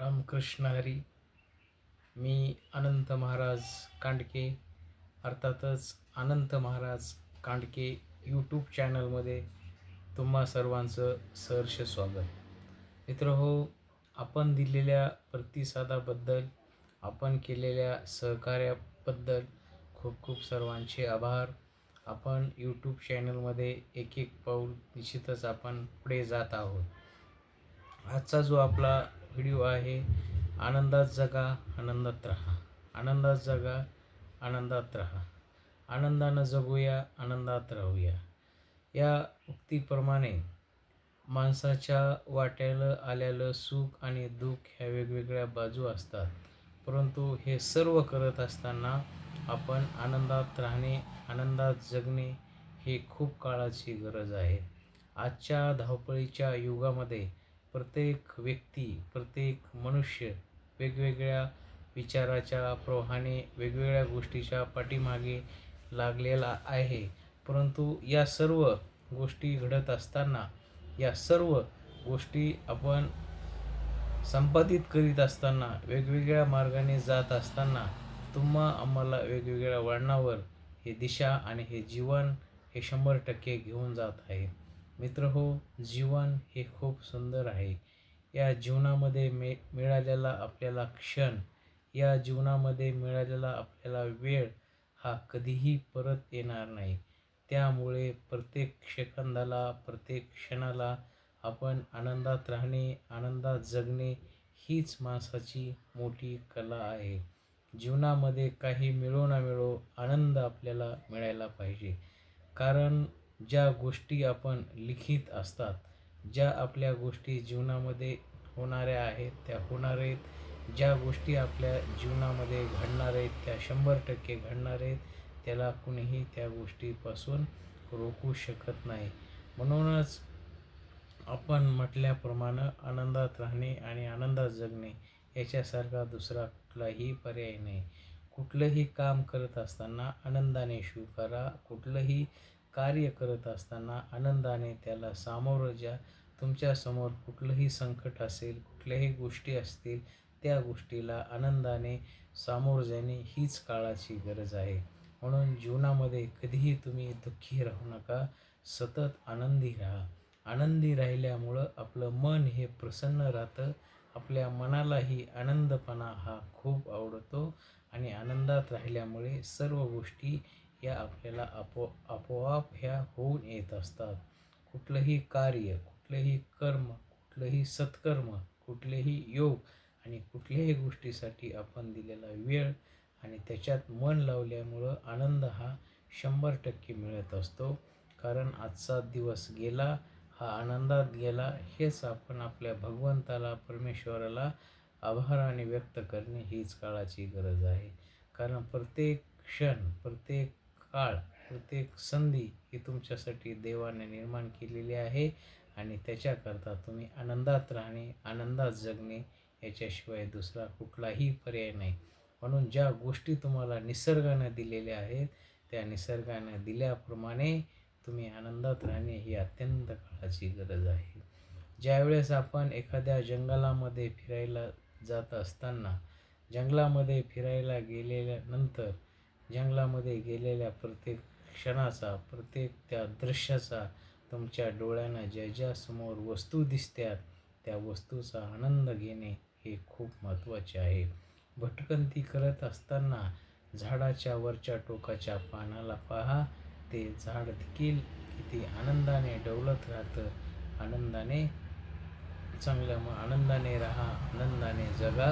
रामकृष्ण हरी मी अनंत महाराज कांडके अर्थातच अनंत महाराज कांडके यूट्यूब चॅनलमध्ये तुम्हा सर्वांचं सहर्ष स्वागत. मित्र हो आपण दिलेल्या प्रतिसादाबद्दल आपण केलेल्या सहकार्याबद्दल खूप खूप सर्वांचे आभार. आपण यूट्यूब चॅनलमध्ये एक एक पाऊल निश्चितच आपण पुढे जात आहोत. आजचा जो आपला व्हिडिओ आहे. आनंदात जगा आनंदात राहा. आनंदात जगा आनंदात राहा. आनंदानं जगूया आनंदात राहूया. या उक्तीप्रमाणे माणसाच्या वाट्याला आलेलं सुख आणि दुःख ह्या वेगवेगळ्या बाजू असतात. परंतु हे सर्व करत असताना आपण आनंदात राहणे आनंदात जगणे हे खूप काळाची गरज आहे. आजच्या धावपळीच्या युगामध्ये प्रत्येक व्यक्ती प्रत्येक मनुष्य वेगवेगळ्या विचाराच्या प्रवाहाने वेगवेगळ्या गोष्टीच्या पाठीमागे लागलेला आहे. परंतु या सर्व गोष्टी घडत असताना या सर्व गोष्टी आपण संपादित करीत असताना वेगवेगळ्या मार्गाने जात असताना तुम्हा आम्हाला वेगवेगळ्या वळणावर हे दिशा आणि हे जीवन हे शंभर टक्के घेऊन जात आहे. मित्र हो जीवन हे खूप सुंदर आहे. या जीवनामध्ये मे मिळालेला आपल्याला क्षण या जीवनामध्ये मिळालेला आपल्याला वेळ हा कधीही परत येणार नाही. त्यामुळे प्रत्येक सेकंदाला प्रत्येक क्षणाला आपण आनंदात राहणे आनंदात जगणे हीच माणसाची मोठी कला आहे. जीवनामध्ये काही मिळो ना मिळो आनंद आपल्याला मिळायला पाहिजे. कारण ज्या गोष्टी आपण लिखित असतात ज्या आपल्या गोष्टी जीवनामध्ये होणाऱ्या आहेत त्या होणार आहेत. ज्या गोष्टी आपल्या जीवनामध्ये घडणार आहेत त्या शंभर टक्के घडणार आहेत त्याला कुणीही त्या गोष्टीपासून रोखू शकत नाही. म्हणूनच आपण म्हटल्याप्रमाणे आनंदात राहणे आणि आनंदात जगणे याच्यासारखा दुसरा कुठलाही पर्याय नाही. कुठलंही काम करत असताना आनंदाने स्वीकारा कुठलंही कार्य करत असताना आनंदाने त्याला सामोरं जा. तुमच्यासमोर कुठलंही संकट असेल कुठल्याही गोष्टी असतील त्या गोष्टीला आनंदाने सामोरं जाणे हीच काळाची गरज आहे. म्हणून जीवनामध्ये कधीही तुम्ही दुःखी राहू नका सतत आनंदी राहा. आनंदी राहिल्यामुळं आपलं मन हे प्रसन्न राहतं. आपल्या मनालाही आनंदपणा हा खूप आवडतो आणि आनंदात राहिल्यामुळे सर्व गोष्टी या आपल्याला आपो आपोआप ह्या होऊन येत असतात. कुठलंही कार्य कुठलंही कर्म कुठलंही सत्कर्म कुठलेही योग आणि कुठल्याही गोष्टीसाठी आपण दिलेला वेळ आणि त्याच्यात मन लावल्यामुळं आनंद हा शंभर टक्के मिळत असतो. कारण आजचा दिवस गेला हा आनंदात गेला हेच आपण आपल्या भगवंताला परमेश्वराला आभाराने व्यक्त करणे हीच काळाची गरज आहे. कारण प्रत्येक क्षण प्रत्येक काळ प्रत्येक संधी ही तुमच्यासाठी देवाने निर्माण केलेली आहे आणि त्याच्याकरता तुम्ही आनंदात राहणे आनंदात जगणे याच्याशिवाय दुसरा कुठलाही पर्याय नाही. म्हणून ज्या गोष्टी तुम्हाला निसर्गानं दिलेल्या आहेत त्या निसर्गानं दिल्याप्रमाणे तुम्ही आनंदात राहणे ही अत्यंत काळाची गरज आहे. ज्यावेळेस आपण एखाद्या जंगलामध्ये फिरायला जात असताना जंगलामध्ये फिरायला गेलेल्यानंतर जंगलामध्ये गेलेल्या प्रत्येक क्षणाचा प्रत्येक त्या दृश्याचा तुमच्या डोळ्यांना ज्या ज्या समोर वस्तू दिसतात त्या वस्तूचा आनंद घेणे हे खूप महत्त्वाचे आहे. भटकंती करत असताना झाडाच्या वरच्या टोकाच्या पानाला पहा. ते झाड देखील किती आनंदाने डवलत राहतं. आनंदाने चांगलं मग आनंदाने राहा आनंदाने जगा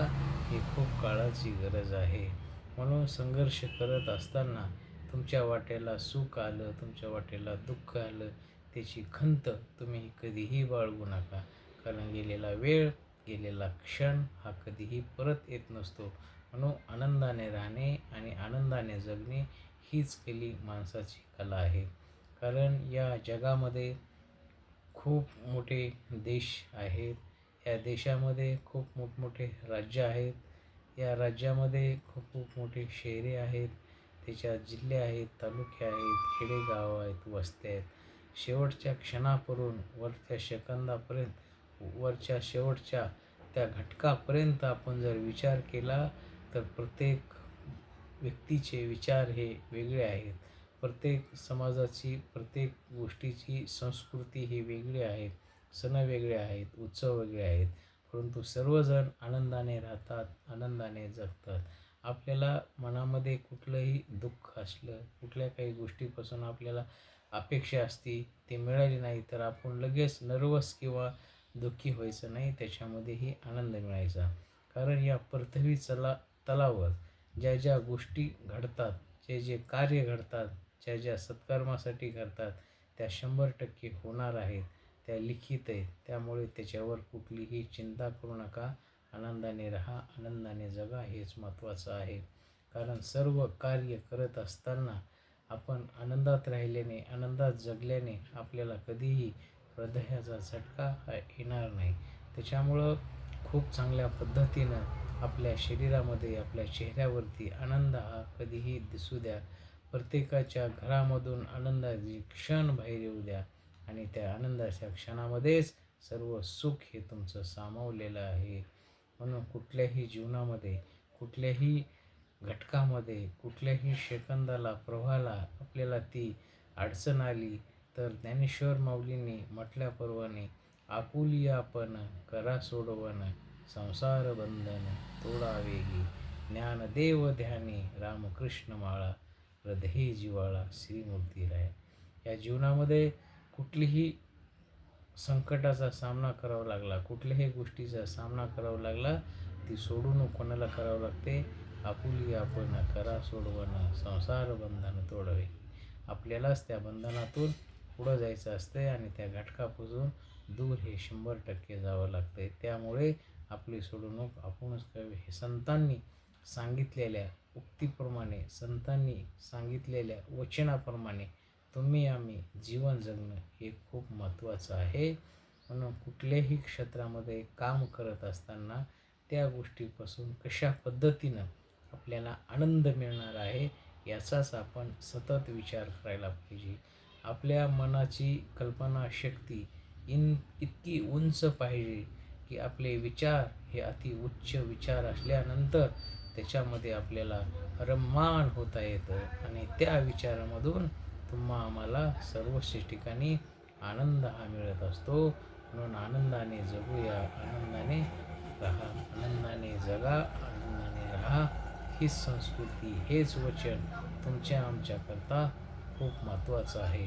ही खूप काळाची गरज आहे. म्हणून संघर्ष करत असताना तुमच्या वाट्याला सुख आलं तुमच्या वाट्याला दुःख आलं त्याची खंत तुम्ही कधीही बाळगू नका. कारण गेलेला वेळ गेलेला क्षण हा कधीही परत येत नसतो. म्हणून आनंदाने राहणे आणि आनंदाने जगणे हीच केली माणसाची कला आहे. कारण या जगामध्ये खूप मोठे देश आहेत. या देशामध्ये खूप मोठमोठे राज्य आहेत. या राज्यामध्ये खूप खूप मोठे शहरे आहेत त्याच्यात जिल्हे आहेत तालुके आहेत खेडेगाव आहेत वस्त्या आहेत. शेवटच्या क्षणापासून वरच्या सेकंदापर्यंत वरच्या शेवटच्या त्या घटकापर्यंत आपण जर विचार केला तर प्रत्येक व्यक्तीचे विचार हे वेगळे आहेत. प्रत्येक समाजाची प्रत्येक गोष्टीची संस्कृती ही वेगळी आहे. सण वेगळे आहेत उत्सव वेगळे आहेत. परंतु सर्वजण आनंदाने राहतात आनंदाने जगतात. आपल्याला मनामध्ये कुठलंही दुःख असलं कुठल्या काही गोष्टीपासून आपल्याला अपेक्षा असती ते मिळाली नाही तर आपण लगेच नर्वस किंवा दुःखी व्हायचं नाही त्याच्यामध्येही आनंद मिळायचा. कारण या पृथ्वी चला तलावर ज्या ज्या गोष्टी घडतात जे जे कार्य घडतात ज्या ज्या सत्कर्मासाठी घडतात त्या शंभर टक्के होणार आहेत. त्या लिखित आहेत. त्यामुळे त्याच्यावर कुठलीही चिंता करू नका. आनंदाने राहा आनंदाने जगा हेच महत्त्वाचं आहे. कारण सर्व कार्य करत असताना आपण आनंदात राहिल्याने आनंदात जगल्याने आपल्याला कधीही हृदयाचा झटका येणार नाही. त्याच्यामुळं खूप चांगल्या पद्धतीनं आपल्या शरीरामध्ये आपल्या चेहऱ्यावरती आनंद हा कधीही दिसू द्या. प्रत्येकाच्या घरामधून आनंदाची क्षण बाहेर येऊ द्या. आणि त्या आनंदाच्या क्षणामध्येच सर्व सुख हे तुमचं सामावलेलं आहे. म्हणून कुठल्याही जीवनामध्ये कुठल्याही घटकामध्ये कुठल्याही शेकंदाला प्रवाहाला आपल्याला ती अडचण आली तर ज्ञानेश्वर माऊलींनी म्हटल्याप्रमाणे आपुली आपण करा सोडवण संसार बंधन तोडा वेगी ज्ञानदेव ध्यानी रामकृष्ण माळा हृदय जिवाळा श्रीमूर्ती राय. या जीवनामध्ये कुठलीही संकटाचा सामना करावा लागला कुठल्याही गोष्टीचा सामना करावा लागला ती सोडून कोणाला करावं लागते? आपुली आपण करा सोडवणं संसार बंधन तोडावे. आपल्यालाच त्या बंधनातून पुढं जायचं असतं आणि त्या घटकापासून दूर हे शंभर टक्के जावं लागतं त्यामुळे आपली सोडवणूक आपणच करावी. हे संतांनी सांगितलेल्या उक्तीप्रमाणे संतांनी सांगितलेल्या वचनाप्रमाणे तुम्ही आम्ही जीवन जगणं हे खूप महत्त्वाचं आहे. म्हणून कुठल्याही क्षेत्रामध्ये काम करत असताना त्या गोष्टीपासून कशा पद्धतीनं आपल्याला आनंद मिळणार आहे याचाच आपण सतत विचार करायला पाहिजे. आपल्या मनाची कल्पनाशक्ती इन इतकी उंच पाहिजे की आपले विचार हे अति उच्च विचार असल्यानंतर त्याच्यामध्ये आपल्याला रम्मान होता येतं आणि त्या विचारामधून तुम्हा आम्हाला सर्वच ठिकाणी आनंद हा मिळत असतो. म्हणून आनंदाने जगूया आनंदाने राहा आनंदाने जगा आनंदाने राहा. हीच संस्कृती हेच वचन तुमच्या आमच्याकरता खूप महत्त्वाचं आहे.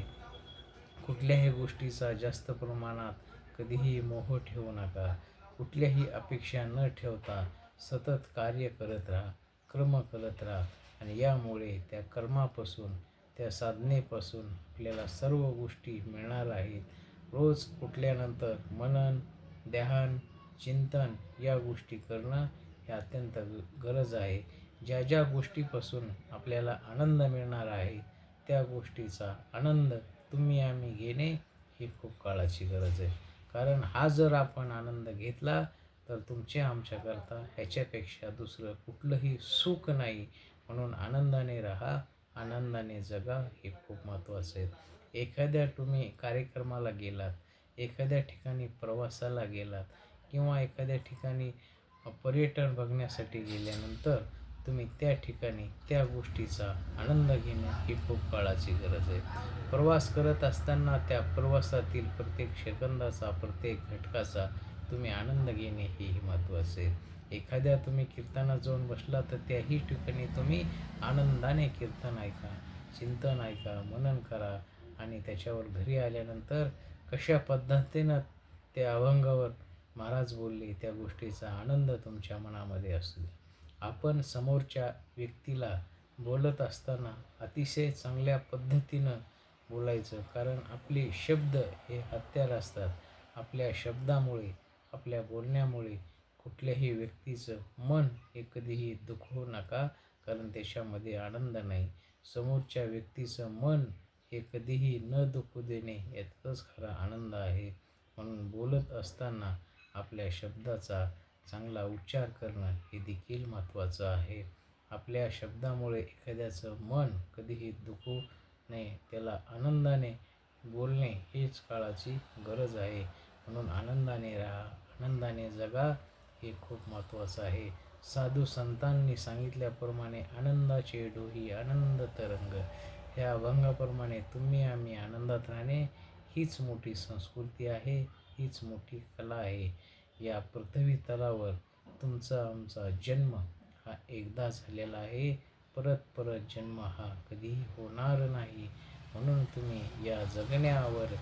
कुठल्याही गोष्टीचा जास्त प्रमाणात कधीही मोह ठेवू नका. कुठल्याही अपेक्षा न ठेवता सतत कार्य करत राहा कर्म करत राहा आणि यामुळे त्या कर्मापासून त्या साधनेपासून आपल्याला सर्व गोष्टी मिळणार आहेत. रोज उठल्यानंतर मनन ध्यान चिंतन या गोष्टी करणं हे अत्यंत गरज आहे. ज्या ज्या गोष्टीपासून आपल्याला आनंद मिळणार आहे त्या गोष्टीचा आनंद तुम्ही आम्ही घेणे ही खूप काळाची गरज आहे. कारण हा जर आपण आनंद घेतला तर तुमच्या आमच्याकरता ह्याच्यापेक्षा दुसरं कुठलंही सुख नाही. म्हणून आनंदाने राहा आनंदाने जगा हे खूप महत्त्वाचं आहे. एखाद्या तुम्ही कार्यक्रमाला गेलात एखाद्या ठिकाणी प्रवासाला गेलात किंवा एखाद्या ठिकाणी पर्यटन बघण्यासाठी गेल्यानंतर तुम्ही त्या ठिकाणी त्या गोष्टीचा आनंद घेणं ही खूप काळाची गरज आहे. प्रवास करत असताना त्या प्रवासातील प्रत्येक सेकंदाचा प्रत्येक घटकाचा तुम्ही आनंद घेणे हेही महत्त्वाचे आहे. एखाद्या तुम्ही कीर्तनात जाऊन बसला तर त्याही ठिकाणी तुम्ही आनंदाने कीर्तन ऐका चिंतन ऐका मनन करा आणि त्याच्यावर घरी आल्यानंतर कशा पद्धतीनं त्या अभंगावर महाराज बोलले त्या गोष्टीचा आनंद तुमच्या मनामध्ये असू दे. आपण समोरच्या व्यक्तीला बोलत असताना अतिशय चांगल्या पद्धतीनं बोलायचं कारण आपले शब्द हे हत्यार असतात. आपल्या शब्दामुळे आपल्या बोलण्यामुळे कुठल्याही व्यक्तीचं मन हे कधीही दुखवू नका कारण त्याच्यामध्ये आनंद नाही. समोरच्या व्यक्तीचं मन हे कधीही न दुखू देणे यातच खरा आनंद आहे. म्हणून बोलत असताना आपल्या शब्दाचा चांगला उच्चार करणं हे देखील महत्त्वाचं आहे. आपल्या शब्दामुळे एखाद्याचं मन कधीही दुखू नये त्याला आनंदाने बोलणे हेच काळाची गरज आहे. म्हणून आनंदाने राहा आनंदाने जगा हे खूप महत्त्वाचं आहे. साधू संतांनी सांगितल्याप्रमाणे आनंदाचे डोही आनंद तरंग ह्या अभंगाप्रमाणे तुम्ही आम्ही आनंदात राहणे हीच मोठी संस्कृती आहे हीच मोठी कला आहे. या पृथ्वी तलावर तुमचा आमचा जन्म हा एकदा झालेला आहे. परत परत जन्म हा कधीही होणार नाही. म्हणून तुम्ही या जगण्यावर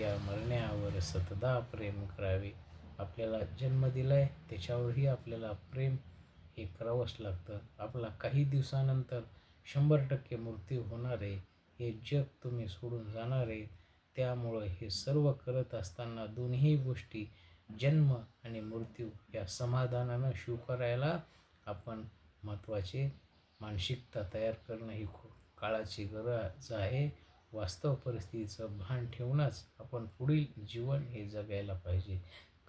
या मरण्यावर सतदा प्रेम करावे. आपल्याला जन्म दिला आहे त्याच्यावरही आपल्याला प्रेम हे करावंच लागतं. आपला काही दिवसानंतर शंभर टक्के मृत्यू होणार आहे हे जग तुम्ही सोडून जाणार आहे. त्यामुळं हे सर्व करत असताना दोन्ही गोष्टी जन्म आणि मृत्यू या समाधानानं स्वीकारायला आपण महत्त्वाचे मानसिकता तयार करणं ही खूप काळाची गरज आहे. वास्तव परिस्थितीचं भान ठेवूनच आपण पुढील जीवन हे जगायला पाहिजे.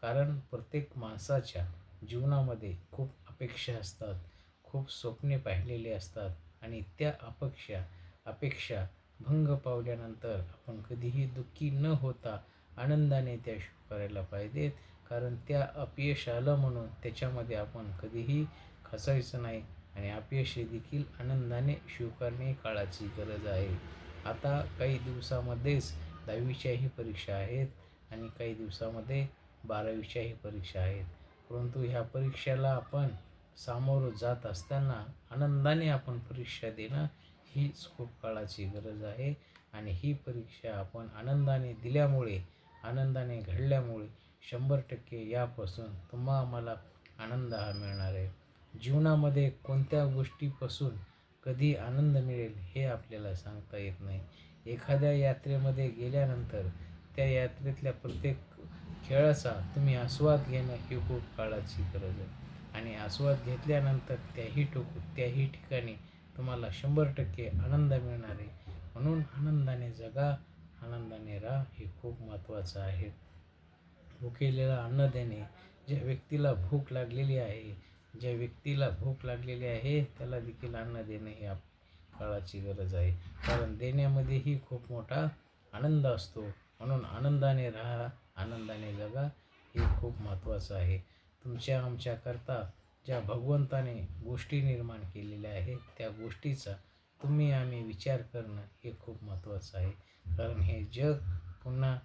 कारण प्रत्येक माणसाच्या जीवनामध्ये खूप अपेक्षा असतात खूप स्वप्ने पाहिलेली असतात आणि त्या अपेक्षा अपेक्षा भंग पावल्यानंतर आपण कधीही दुःखी न होता आनंदाने त्या करायला पाहिजेत. कारण त्या अपयश आलं म्हणून त्याच्यामध्ये आपण कधीही खसायचं नाही आणि अपयश देखील आनंदाने स्वीकारणे काळाची गरज आहे. आता काही दिवसामध्येच दहावीच्याही परीक्षा आहेत आणि काही दिवसामध्ये बारावीच्याही परीक्षा आहेत. परंतु ह्या परीक्षेला आपण सामोरं जात असताना आनंदाने आपण परीक्षा देणं हीच खूप काळाची गरज आहे. आणि ही परीक्षा आपण आनंदाने दिल्यामुळे आनंदाने घडल्यामुळे शंभर टक्के यापासून तुम्हा आम्हाला आनंद हा मिळणार आहे. जीवनामध्ये कोणत्या गोष्टीपासून कधी आनंद मिळेल हे आपल्याला सांगता येत नाही. एखाद्या यात्रेमध्ये गेल्यानंतर त्या यात्रेतल्या प्रत्येक खेळाचा तुम्ही आस्वाद घेणं ही खूप काळाची गरज आहे. आणि आस्वाद घेतल्यानंतर त्याही टोक त्याही ठिकाणी तुम्हाला शंभर टक्के आनंद मिळणार आहे. म्हणून आनंदाने जगा आनंदाने राहा हे खूप महत्त्वाचं आहे. भुकेलेला अन्न देणे ज्या व्यक्तीला भूक लागलेली आहे ज्या व्यक्तीला भूक लागलेली आहे त्याला देखील अन्न देणे ही आप काळाची गरज आहे. कारण देण्यामध्येही खूप मोठा आनंद असतो. म्हणून आनंदाने राहा आनंदाने जगा हे खूप महत्त्वाचं आहे. तुमच्या आमच्याकरता ज्या भगवंताने गोष्टी निर्माण केलेल्या आहेत त्या गोष्टीचा तुम्ही आम्ही विचार करणं हे खूप महत्त्वाचं आहे. कारण हे जग पुन्हा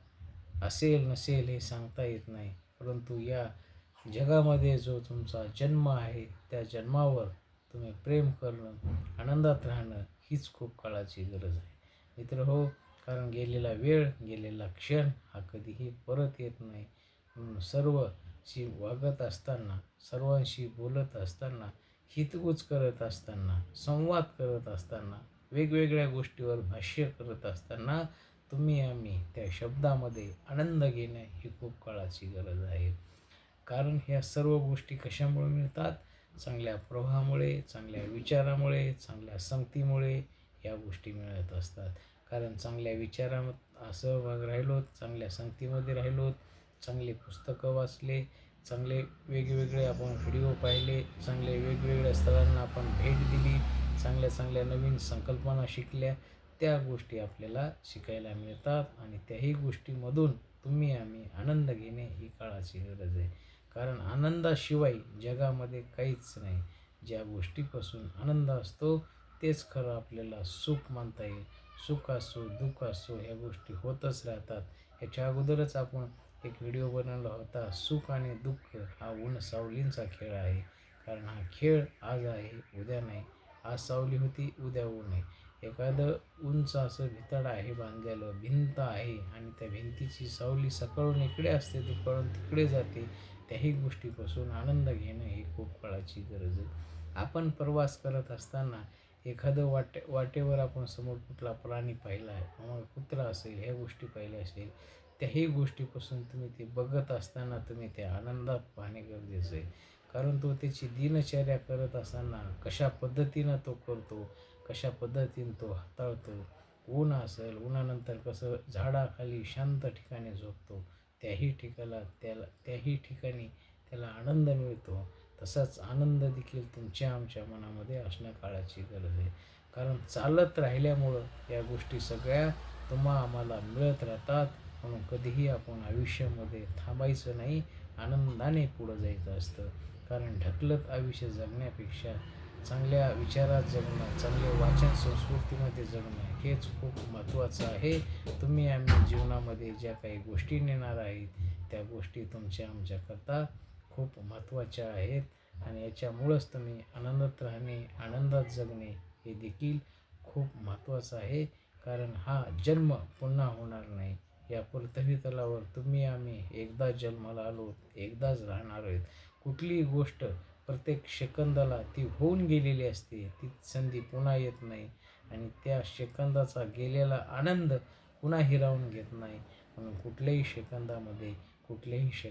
असेल नसेल हे सांगता येत नाही. परंतु या जगामध्ये जो तुमचा जन्म आहे त्या जन्मावर तुम्ही प्रेम करणं आनंदात राहणं हीच खूप काळाची गरज आहे. मित्र हो कारण गेलेला वेळ गेलेला क्षण हा कधीही परत येत नाही. म्हणून सर्वशी वागत असताना सर्वांशी बोलत असताना हितगुज करत असताना संवाद करत असताना वेगवेगळ्या गोष्टीवर भाष्य करत असताना तुम्ही आम्ही त्या शब्दामध्ये आनंद घेणं ही खूप काळाची गरज आहे. कारण ह्या सर्व गोष्टी कशामुळे मिळतात? चांगल्या प्रवाहामुळे चांगल्या विचारामुळे चांगल्या संगतीमुळे या गोष्टी मिळत असतात. कारण चांगल्या विचारात सहभाग राहिलो चांगल्या संगतीमध्ये राहिलो चांगले पुस्तकं वाचले चांगले वेगवेगळे आपण व्हिडिओ पाहिले चांगले वेगवेगळ्या स्थळांना आपण भेट दिली चांगल्या चांगल्या नवीन संकल्पना शिकल्या. त्या गोष्टी आपल्याला शिकायला मिळतात आणि त्याही गोष्टीमधून तुम्ही आम्ही आनंद घेणे ही काळाची गरज आहे. कारण आनंदाशिवाय जगामध्ये काहीच नाही. ज्या गोष्टीपासून आनंद असतो तेच खरं आपल्याला सुख मानता येईल. सुख असो दुःख असो ह्या गोष्टी होतच राहतात. याच्या अगोदरच आपण एक व्हिडिओ बनवला होता सुख आणि दुःख हा ऊन सावलींचा खेळ आहे. कारण हा खेळ आज आहे उद्या नाही. आज सावली होती उद्या ऊन आहे. एखादं उंच असं भितड आहे बांधलेलं भिंत आहे आणि त्या भिंतीची सावली सकाळून इकडे असते दुपारून तिकडे जाते त्याही गोष्टीपासून आनंद घेणं ही खूप काळाची गरज आहे. आपण प्रवास करत असताना एखादं वाटे वाटेवर आपण समोर कुठला प्राणी पाहिला आहे मग कुत्रा असेल ह्या गोष्टी पाहिल्या असेल त्याही गोष्टीपासून तुम्ही ते बघत असताना तुम्ही त्या आनंदात पाहणे गरजेचं आहे. कारण तो त्याची दिनचर्या करत असताना कशा पद्धतीनं तो करतो कशा पद्धतीनं तो हाताळतो ऊन असेल उन्हानंतर कसं झाडाखाली शांत ठिकाणी झोपतो त्याही ठिकाला त्याला त्याही ठिकाणी त्याला आनंद मिळतो. तसाच आनंद देखील तुमच्या आमच्या मनामध्ये असणं काळाची गरज आहे. कारण चालत राहिल्यामुळं या गोष्टी सगळ्या तुम्हा आम्हाला मिळत राहतात. म्हणून कधीही आपण आयुष्यामध्ये थांबायचं नाही आनंदाने पुढं जायचं असतं. कारण ढकलत आयुष्य जगण्यापेक्षा चांगल्या विचारात जगणं चांगले वाचन संस्कृतीमध्ये जगणं हेच खूप महत्त्वाचं आहे. तुम्ही आम्ही जीवनामध्ये ज्या काही गोष्टी नेणार आहेत त्या गोष्टी तुमच्या आमच्याकरता खूप महत्त्वाच्या आहेत. आणि याच्यामुळंच तुम्ही आनंदात राहणे आनंदात जगणे हे देखील खूप महत्त्वाचं आहे. कारण हा जन्म पुन्हा होणार नाही. या पृथ्वी तलावर तुम्ही आम्ही एकदा जन्माला आलो एकदाच राहणार आहोत. कुठलीही गोष्ट प्रत्येक सेकंदाला ती होऊन गेलेली असते ती संधी पुन्हा येत नाही. आणि त्या सेकंदाचा गेलेला आनंद पुन्हा हिरावून घेत नाही. म्हणून कुठल्याही सेकंदामध्ये कुठल्याही शे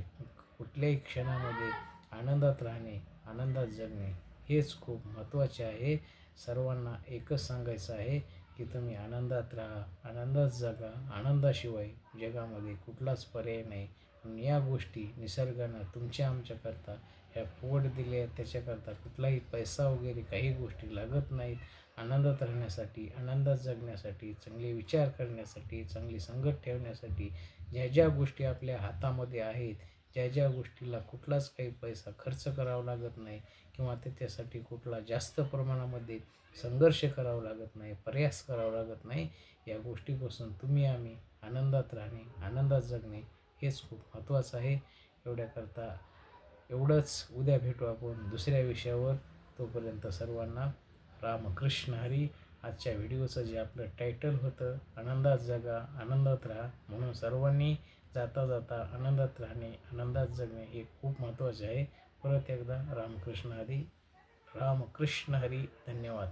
कुठल्याही क्षणामध्ये आनंदात राहणे आनंदात जगणे हेच खूप महत्त्वाचे आहे. सर्वांना एकच सांगायचं आहे की तुम्ही आनंदात राहा आनंदात जगा आनंदाशिवाय जगामध्ये कुठलाच पर्याय नाही. म्हणून या गोष्टी निसर्गानं तुमच्या आमच्याकरता ह्या फुकट दिल्या आहेत त्याच्याकरता कुठलाही पैसा वगैरे काही गोष्टी लागत नाहीत. आनंदात राहण्यासाठी आनंदात जगण्यासाठी चांगले विचार करण्यासाठी चांगली संगत ठेवण्यासाठी ज्या ज्या गोष्टी आपल्या हातामध्ये आहेत ज्या ज्या गोष्टीला कुठलाच काही पैसा खर्च करावा लागत नाही किंवा त्याच्यासाठी कुठला जास्त प्रमाणामध्ये संघर्ष करावा लागत नाही प्रयास करावा लागत नाही या गोष्टीपासून तुम्ही आम्ही आनंदात राहणे आनंदात जगणे हेच खूप महत्त्वाचं आहे. एवढ्याकरता एवढंच उद्या भेटू आपण दुसऱ्या विषयावर. तोपर्यंत सर्वांना रामकृष्ण हरी. आजच्या व्हिडिओचं जे आपलं टायटल होतं आनंदात जगा आनंदात राहा म्हणून सर्वांनी जाता जाता आनंदात राहणे आनंदात जगणे हे खूप महत्त्वाचे आहे. परत एकदा रामकृष्ण हरी रामकृष्ण हरी धन्यवाद.